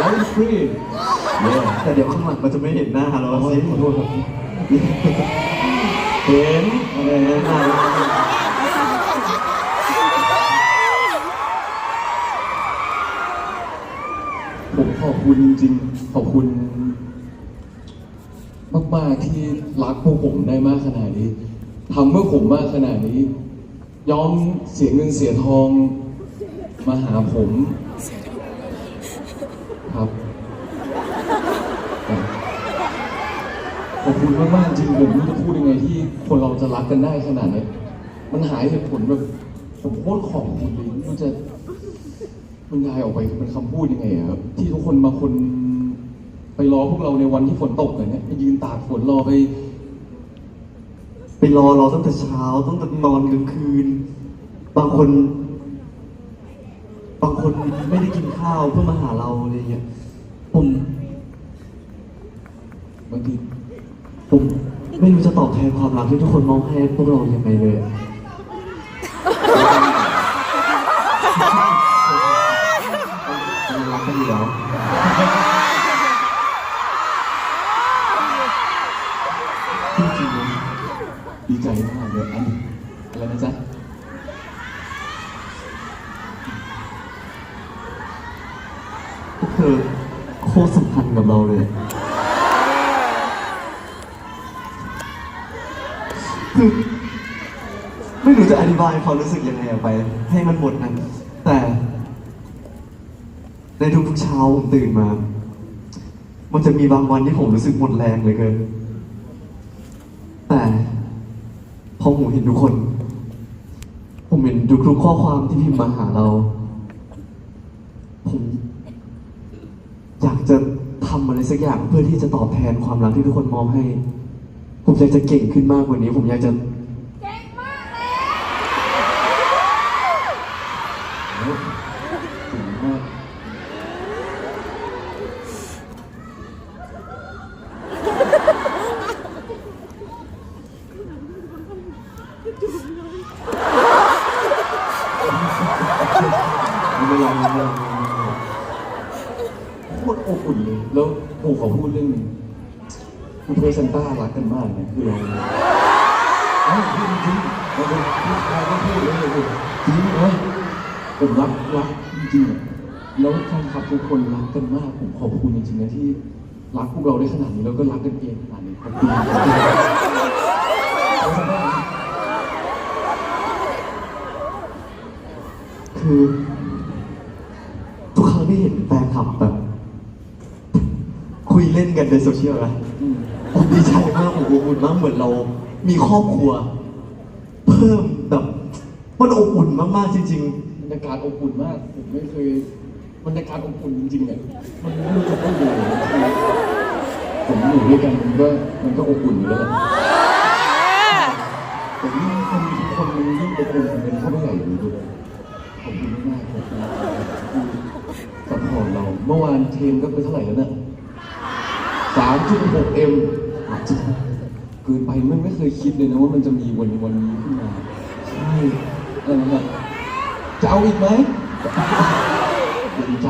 ไลฟ์ฟรีเนี่ยแต่เดี๋ยวข้างหลังมันจะไม่เห็นหน้าเราขอสิโทษครับเห็นอะไรนะหน้าผมขอบคุณจริงๆ ขอบคุณ มากๆที่รักพวกผมได้มากขนาดนี้ทำเพื่อผมมากขนาดนี้ ยอมเสียเงินเสียทองมาหาผม ครับขอบคุณมากๆจริงผมไม่รู้จะพูดยังไงที่คนเราจะรักกันได้ขนาดนี้มันหายเหตุผลแบบผมโคตรขอบคุณเลยไม่รู้จะบรรยายออกไปเป็นคำพูดยังไงอะครับที่ทุกคนมาคนไปรอพวกเราในวันที่ฝนตกอย่างเงี้ยไปยืนตากฝนรอไปไปรอเราตั้งแต่เช้าตั้งแต่ตอนกลางคืน บางคน บางคนไม่ได้กินข้าวเพื่อมาหาเราอะไรเงี้ย ผมบางทีผมไม่รู้จะตอบแทนความรักที่ทุกคนมอบให้พวกเรายังไงเลยรารักกันอยู่แล้วจริงๆนะดีใจมากเลยอันอะไรนะจ๊ะ พวกเธอโคตรสัมพันธ์กับเราเลย คือไม่รู้จะอธิบายความรู้สึกยังไงออกไป ให้มันหมดนะแต่ ในทุกๆเช้าผมตื่นมา มันจะมีบางวันที่ผมรู้สึกหมดแรงเลยเกิน แต่พอผมเห็นทุกคน ผมเห็นทุกๆข้อความที่พิมพ์มาหาเรา ผม จะทำอะไรสักอย่างเพื่อที่จะตอบแทนความรักที่ทุกคนมอบให้ ผมอยากจะเก่งขึ้นมากกว่านี้ ผมอยากจะถึงมากไม่ยอมไม่ยอม โคตรอบอุ่นเลยแล้วผมขอพูดเรื่องหนึงคุณเทซันต้ารักกันมากเนี่ยคือเราเอ้าพูดจริงๆเราเป็นผู้ชายก็พูดเลยเลยจริงเหรอผมรักรักจริงๆอะแล้วแฟนคลับทุกคนรักกันมากผมขอบคุณจริงๆนะที่รักพวกเราได้ขนาดนี้แล้วก็รักกันเองขนาดนี้ขอบคุณจริงๆคือทุกครั้งที่เห็นแฟนคลับแบบ ล่นกันในโซเชียลนะอืมผมดีใจมากผมอบอุ่นมากเหมือนเรา มีครอบครัว เพิ่มแบบมันอบอุ่นมากๆจริงบรรยากาศอบอุ่นมาก ผมไม่เคยบรรยากาศอบอุ่นจริงๆเนี่ยมันไม่รู้จะพูดยังไงคือผมอยู่ด้วยกันมันก็มันก็อบอุ่นอยู่แล้วแหละแต่ยิ่งคนทุกคนมันยิ่งอบอุ่นเป็นเข้าไปใหญ่เลยดูขอบคุณมากๆขอบคุณคือซัพพอร์ตเราเมื่อวานเทมก็ไปเท่าไหร่แล้วเนี่ย สามจุดหกเอ็มเกินไปไม่ไม่เคยคิดเลยนะว่ามันจะมีวันวันนี้ขึ้นมาใช่อะไรนะจะเอาอีกไหมดีใจ